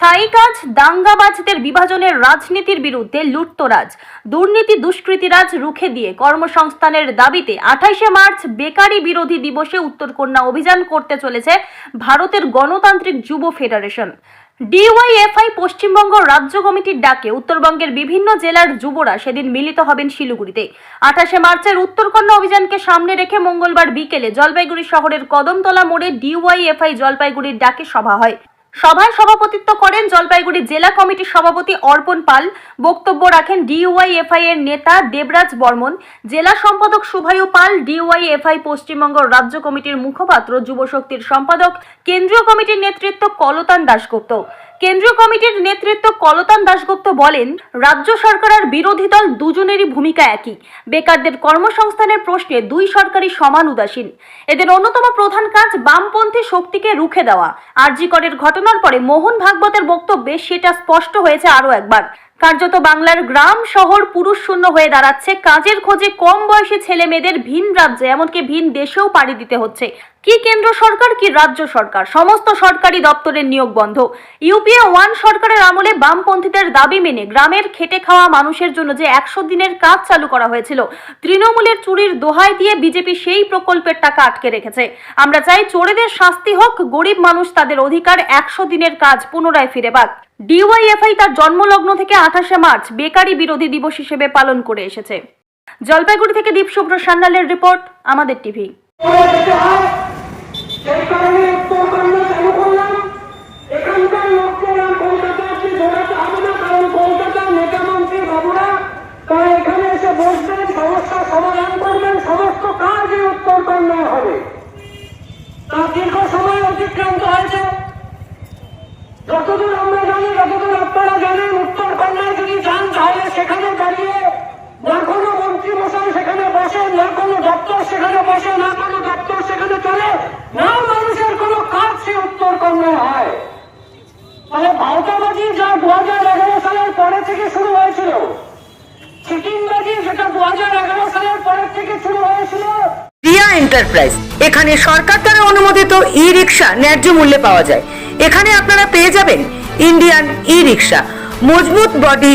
স্থায়ী কাজ, দাঙ্গাবাজদের বিভাজনের রাজনীতির বিরুদ্ধে লুটতরাজ। দুর্নীতি দুষ্কৃতিরাজ রুখে দিয়ে কর্মসংস্থানের দাবিতে আঠাইশে মার্চ বেকারি বিরোধী দিবসে উত্তরকন্যা অভিযান করতে চলেছে ভারতের গণতান্ত্রিক যুব ফেডারেশন। ডিওয়াইএফআই পশ্চিমবঙ্গ রাজ্য কমিটির ডাকে উত্তরবঙ্গের বিভিন্ন জেলার যুবরা সেদিন মিলিত হবেন শিলিগুড়িতে। আঠাশে মার্চের উত্তরকন্যা অভিযানকে সামনে রেখে মঙ্গলবার বিকেলে জলপাইগুড়ি শহরের কদমতলা মোড়ে ডিওয়াইএফআই জলপাইগুড়ির ডাকে সভা হয়। সভায় সভাপতিত্ব করেন জলপাইগুড়ি জেলা কমিটির সভাপতি অর্পণ পাল। বক্তব্য রাখেন ডিওয়াইএফআই এর নেতা দেবরাজ বর্মন। জেলা সম্পাদক শুভায়ু পাল ডিওয়াই ডিওয়াইএফআই পশ্চিমবঙ্গ রাজ্য কমিটির মুখপাত্র, যুবশক্তির সম্পাদক, কেন্দ্রীয় কমিটির নেতৃত্ব কলতান দাশগুপ্ত। কেন্দ্রীয় কমিটির নেতৃত্ব কলতান দাশগুপ্ত বলেন, রাজ্য সরকার আর বিরোধী দল দুজনেরই ভূমিকা একই। বেকারদের কর্মসংস্থানের প্রশ্নে দুই সরকারই সমান উদাসীন। এদের অন্যতম প্রধান কাজ বামপন্থী শক্তিকে রুখে দেওয়া। আরজিকরের ঘটনার পরে মোহন ভাগবতের বক্তব্যে সেটা স্পষ্ট হয়েছে আরও একবার। কার্যত বাংলার গ্রাম, শহর, পুরুষ শূন্য হয়ে দাঁড়াচ্ছে। কাজের খোঁজে কম বয়সী ছেলে মেয়েদের ভিন রাজ্যে, এমনকি ভিন দেশেও পাড়ি দিতে হচ্ছে। কি কেন্দ্র সরকার, কি রাজ্য সরকার? সমস্ত সরকারি দপ্তরের নিয়োগ বন্ধ। ইউপিএ ওয়ান সরকারের আমলে বামপন্থীদের দাবি মেনে গ্রামের খেটে খাওয়া মানুষের জন্য যে একশো দিনের কাজ চালু করা হয়েছিল, তৃণমূলের চুরির দোহাই দিয়ে বিজেপি সেই প্রকল্পের টাকা আটকে রেখেছে। আমরা চাই চোরেদের শাস্তি হোক, গরিব মানুষ তাদের অধিকার একশো দিনের কাজ পুনরায় ফিরে পাক। ডিওয়াইএফআই তার জন্মলগ্ন থেকে আঠাশে মার্চ বেকারি বিরোধী দিবস হিসেবে পালন করে এসেছে। জলপাইগুড়ি থেকে দীপশুভ্র সান্যালের রিপোর্ট, আমাদের টিভি। সেই কারণে উত্তরকন্যা চালু করলাম। এখানকার লোকদের কলকাতা অব্দি দৌড়াতে হবে না, কারণ কলকাতার নেতা মন্ত্রী বাবুরা, তারা এখানে এসে বসবেন সমস্যার সমাধান করবেন, সমস্ত কাজ এই উত্তরকন্যায় হবে। তা দীর্ঘ সময় অতিক্রান্ত হয়েছে। যতদূর আমরা জানি, যতদূর আপনারা জানেন উত্তরকন্যায় যদি যান, তাহলে সেখানে দাঁড়িয়ে না কোনো মন্ত্রী মশাই সেখানে বসে না কোনো দপ্তর সেখানে বসে, না কোনো দপ্তর সেখানে চলে, না মানুষের কোনো কাজ সে উত্তরকন্যায় হয়। মানে ভাওতাবাজি যা দু হাজার এগারো সালের পরে থেকে শুরু হয়েছিল দু হাজার সালের পরের থেকে শুরু হয়েছিল। রিয়া এন্টারপ্রাইজ, এখানে সরকার দ্বারা অনুমোদিত ই রিক্সা ন্যায্য মূল্যে পাওয়া যায়। এখানে আপনারা পেয়ে যাবেন ইন্ডিয়ান ই রিক্সা মজবুত বডি